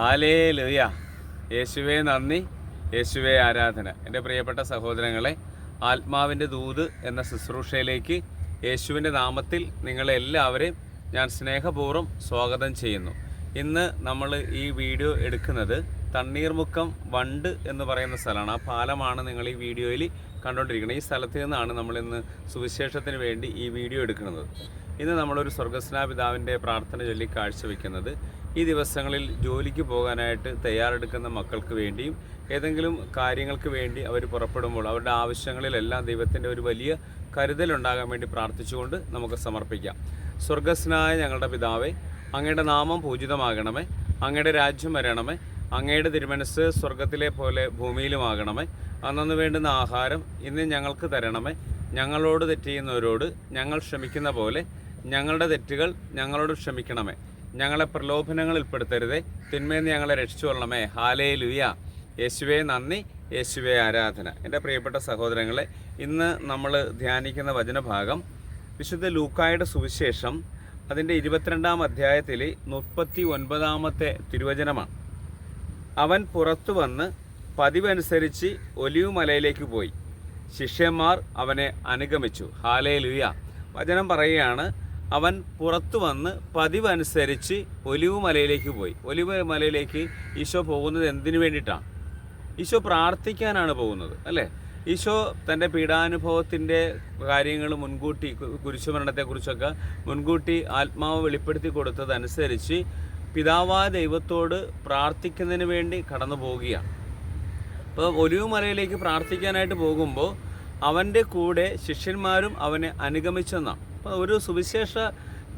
ഹാലേ ലുയ യേശുവേ നന്ദി. യേശുവേ ആരാധന. എന്റെ പ്രിയപ്പെട്ട സഹോദരങ്ങളെ ആത്മാവിന്റെ ദൂത് എന്ന ശുശ്രൂഷയിലേക്ക് യേശുവിന്റെ നാമത്തിൽ നിങ്ങളെ എല്ലാവരെയും ഞാൻ സ്നേഹപൂർവം സ്വാഗതം ചെയ്യുന്നു. ഇന്ന് നമ്മൾ ഈ വീഡിയോ എടുക്കുന്നത് തണ്ണീർമുക്കം വണ്ട് എന്ന് പറയുന്ന സ്ഥലമാണ്. ആ പാലമാണ് നിങ്ങൾ ഈ വീഡിയോയിൽ കണ്ടുകൊണ്ടിരിക്കുന്നത്. ഈ സ്ഥലത്ത് നിന്നാണ് നമ്മൾ ഇന്ന് സുവിശേഷത്തിന് വേണ്ടി ഈ വീഡിയോ എടുക്കുന്നത്. ഇന്ന് നമ്മളൊരു സ്വർഗസ്നാപിതാവിന്റെ പ്രാർത്ഥന ചൊല്ലി കാഴ്ചവെക്കുന്നത് ഈ ദിവസങ്ങളിൽ ജോലിക്ക് പോകാനായിട്ട് തയ്യാറെടുക്കുന്ന മക്കൾക്ക് വേണ്ടിയും ഏതെങ്കിലും കാര്യങ്ങൾക്ക് വേണ്ടി അവർ പുറപ്പെടുമ്പോൾ അവരുടെ ആവശ്യങ്ങളിലെല്ലാം ദൈവത്തിന്റെ ഒരു വലിയ കരുതലുണ്ടാകാൻ വേണ്ടി പ്രാർത്ഥിച്ചുകൊണ്ട് നമുക്ക് സമർപ്പിക്കാം. സ്വർഗസ്നായ ഞങ്ങളുടെ പിതാവേ അങ്ങയുടെ നാമം പൂജിതമാകണമേ അങ്ങയുടെ രാജ്യം വരണമേ അങ്ങയുടെ തിരുമനസ് സ്വർഗത്തിലെ പോലെ ഭൂമിയിലുമാകണമേ. അന്നു വേണ്ടുന്ന ആഹാരം ഇന്ന് ഞങ്ങൾക്ക് തരണമേ. ഞങ്ങളോട് തെറ്റ് ചെയ്യുന്നവരോട് ഞങ്ങൾ ക്ഷമിക്കുന്ന പോലെ ഞങ്ങളുടെ തെറ്റുകൾ ഞങ്ങളോട് ക്ഷമിക്കണമേ. ഞങ്ങളെ പ്രലോഭനങ്ങളിൽ പെടുത്തരുതേ തിന്മയിൽ നിന്ന് ഞങ്ങളെ രക്ഷിച്ചുകൊള്ളണമേ ഹാലേ ലുയ യേശുവേ നന്ദി. യേശുവേ ആരാധന. എന്റെ പ്രിയപ്പെട്ട സഹോദരങ്ങളെ ഇന്ന് നമ്മൾ ധ്യാനിക്കുന്ന വചനഭാഗം വിശുദ്ധ ലൂക്കായുടെ സുവിശേഷം അതിന്റെ ഇരുപത്തിരണ്ടാം അധ്യായത്തിൽ മുപ്പത്തി ഒൻപതാമത്തെ തിരുവചനമാണ്. അവൻ പുറത്തു വന്ന് പതിവനുസരിച്ച് ഒലിവ് മലയിലേക്ക് പോയി. ശിഷ്യന്മാർ അവനെ അനുഗമിച്ചു. ഹാലേ ലുയ വചനം പറയുകയാണ് അവൻ പുറത്തു വന്ന് പതിവനുസരിച്ച് ഒലിവ് മലയിലേക്ക് പോയി. ഒലിവ് മലയിലേക്ക് ഈശോ പോകുന്നത് എന്തിനു വേണ്ടിയിട്ടാണ്? ഈശോ പ്രാർത്ഥിക്കാനാണ് പോകുന്നത് അല്ലേ? ഈശോ തന്റെ പീഡാനുഭവത്തിന്റെ കാര്യങ്ങൾ മുൻകൂട്ടി കുരിശുമരണത്തെക്കുറിച്ചൊക്കെ മുൻകൂട്ടി ആത്മാവ് വെളിപ്പെടുത്തി കൊടുത്തതനുസരിച്ച് പിതാവായ ദൈവത്തോട് പ്രാർത്ഥിക്കുന്നതിന് വേണ്ടി കടന്നു പോവുകയാണ്. അപ്പോൾ ഒലിവ് മലയിലേക്ക് പ്രാർത്ഥിക്കാനായിട്ട് പോകുമ്പോൾ അവന്റെ കൂടെ ശിഷ്യന്മാരും അവനെ അനുഗമിച്ചെന്നാണ്. അപ്പോൾ ഒരു സുവിശേഷ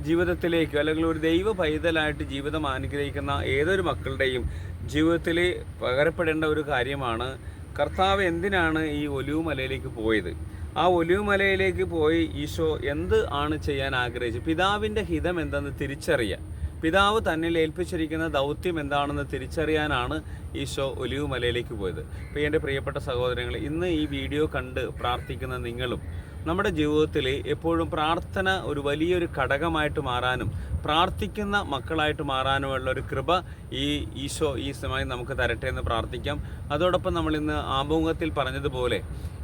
ജീവിതത്തിലേക്ക് അല്ലെങ്കിൽ ഒരു ദൈവ പൈതലായിട്ട് ജീവിതം അനുഗ്രഹിക്കുന്ന ഏതൊരു മക്കളുടെയും ജീവിതത്തിൽ പകരപ്പെടേണ്ട ഒരു കാര്യമാണ് കർത്താവ് എന്തിനാണ് ഈ ഒലിവുമലയിലേക്ക് പോയത്? ആ ഒലിവുമലയിലേക്ക് പോയി ഈശോ എന്ത് ആണ് ചെയ്യാൻ ആഗ്രഹിച്ചു പിതാവിന്റെ ഹിതം എന്തെന്ന് തിരിച്ചറിയാൻ. പിതാവ് തന്നിൽ ഏൽപ്പിച്ചിരിക്കുന്ന ദൗത്യം എന്താണെന്ന് തിരിച്ചറിയാനാണ് ഈശോ ഒലിവുമലയിലേക്ക് പോയത്. അപ്പോൾ എന്റെ പ്രിയപ്പെട്ട സഹോദരങ്ങൾ ഇന്ന് ഈ വീഡിയോ കണ്ട് പ്രാർത്ഥിക്കുന്ന നിങ്ങളും നമ്മുടെ ജീവിതത്തിൽ എപ്പോഴും പ്രാർത്ഥന ഒരു വലിയൊരു ഘടകമായിട്ട് മാറാനും പ്രാർത്ഥിക്കുന്ന മക്കളായിട്ട് മാറാനുമുള്ള ഒരു കൃപ ഈ ഈശോ ഈ സമയം നമുക്ക് തരട്ടെ എന്ന് പ്രാർത്ഥിക്കാം. അതോടൊപ്പം നമ്മൾ ഇന്ന് ആമുഖത്തിൽ പറഞ്ഞതുപോലെ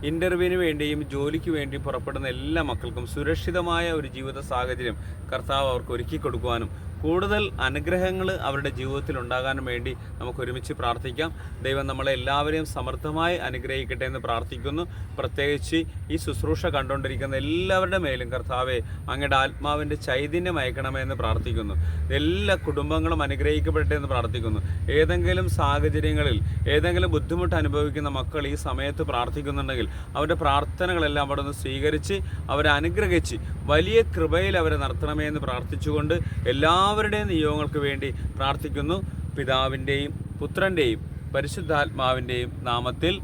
ഇന്റർവ്യൂവിന് വേണ്ടിയും ജോലിക്ക് വേണ്ടിയും പുറപ്പെടുന്ന എല്ലാ മക്കൾക്കും സുരക്ഷിതമായ ഒരു ജീവിത സാഹചര്യം കർത്താവ് അവർക്ക് ഒരുക്കി കൊടുക്കുവാനും കൂടുതൽ അനുഗ്രഹങ്ങൾ അവരുടെ ജീവിതത്തിൽ ഉണ്ടാകാൻ വേണ്ടി നമുക്ക് ഒരുമിച്ച് പ്രാർത്ഥിക്കാം. ദൈവം നമ്മളെ എല്ലാവരെയും സമർത്ഥമായി അനുഗ്രഹിക്കട്ടെ എന്ന് പ്രാർത്ഥിക്കുന്നു. പ്രത്യേകിച്ച് ഈ ശുശ്രൂഷ കണ്ടുകൊണ്ടിരിക്കുന്ന എല്ലാവരുടെ മേലും കർത്താവെ അങ്ങയുടെ ആത്മാവിന്റെ ചൈതന്യം അയക്കണമേ എന്ന് പ്രാർത്ഥിക്കുന്നു. എല്ലാ കുടുംബങ്ങളും അനുഗ്രഹിക്കപ്പെടട്ടെ എന്ന് പ്രാർത്ഥിക്കുന്നു. ഏതെങ്കിലും സാഹചര്യങ്ങളിൽ ഏതെങ്കിലും ബുദ്ധിമുട്ട് അനുഭവിക്കുന്ന മക്കൾ ഈ സമയത്ത് പ്രാർത്ഥിക്കുന്നുണ്ടെങ്കിൽ അവരുടെ പ്രാർത്ഥനകളെല്ലാം അവിടെ നിന്ന് സ്വീകരിച്ച് അവരെ അനുഗ്രഹിച്ച് വലിയ കൃപയിൽ അവരെ നടത്തണമേ എന്ന് പ്രാർത്ഥിച്ചുകൊണ്ട് എല്ലാവരുടെയും നിയോഗങ്ങൾക്ക് വേണ്ടി പ്രാർത്ഥിക്കുന്നു. പിതാവിന്റെയും പുത്രന്റെയും പരിശുദ്ധാത്മാവിന്റെയും നാമത്തിൽ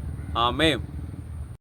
ആമേം